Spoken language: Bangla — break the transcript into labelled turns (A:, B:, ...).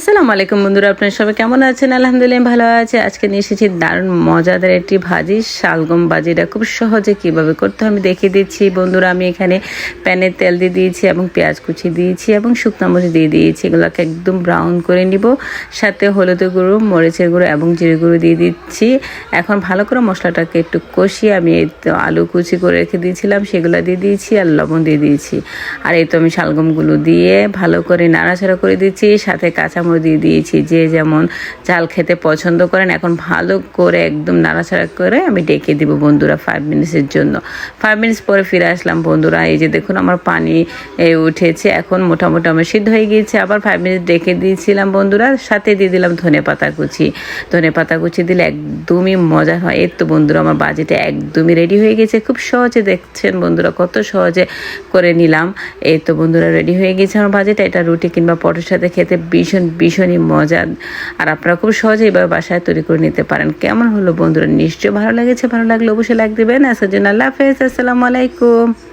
A: আসসালামু আলাইকুম বন্ধুরা, আপনারা সবাই কেমন আছেন? আলহামদুলিল্লাহ ভালো আছে। আজকে নিয়ে এসেছি দারুণ মজাদার একটি ভাজি, শালগম ভাজিটা খুব সহজে কীভাবে করতে আমি দেখিয়ে দিচ্ছি। বন্ধুরা, আমি এখানে প্যানে তেল দিয়ে দিয়েছি এবং পেঁয়াজ কুচি দিয়েছি এবং শুকনো মরিচ দিয়ে দিয়েছি। এগুলোকে একদম ব্রাউন করে নিব। সাথে হলুদের গুঁড়ো, মরিচের গুঁড়ো এবং জিরে গুঁড়ো দিয়ে দিচ্ছি। এখন ভালো করে মশলাটাকে একটু কষিয়ে আমি এই তো আলু কুচি করে রেখে দিয়েছিলাম, সেগুলো দিয়ে দিয়েছি আর লবণ দিয়ে দিয়েছি। আর এই তো আমি শালগমগুলো দিয়ে ভালো করে নাড়াচাড়া করে দিচ্ছি। সাথে কাঁচামরিচ দিয়ে দিয়েছি। যে যেমন চাল খেতে পছন্দ করেন, এখন ভালো করে একদম নাড়াচাড়া করে আমি ডেকে দিব বন্ধুরা ফাইভ মিনিটসের জন্য। ফাইভ মিনিটস পরে ফিরে আসলাম বন্ধুরা। এই যে দেখুন আমার পানি উঠেছে, এখন মোটামুটি আমার সিদ্ধ হয়ে গিয়েছে। আবার ফাইভ মিনিট ডেকে দিয়েছিলাম বন্ধুরা, সাথে দিয়ে দিলাম ধনে পাতা কুচি। ধনে পাতা কুচি দিলে একদমই মজা হয়। এর তো বন্ধুরা, আমার বাজেটে একদমই রেডি হয়ে গেছে। খুব সহজে দেখছেন বন্ধুরা, কত সহজে করে নিলাম। এই তো বন্ধুরা রেডি হয়ে গেছে আমার বাজেটে। এটা রুটি কিংবা পটের সাথে খেতে ভীষণ ভীষণই মজার। আর আপনারা খুব সহজে এবার বাসায় তৈরি করে নিতে পারেন। কেমন হলো বন্ধুরা? নিশ্চয়ই ভালো লেগেছে, ভালো লাগলে অবশ্যই লাগবে দেবেন। আসার জন্য আল্লাহ হাফেজ। আসসালামু আলাইকুম।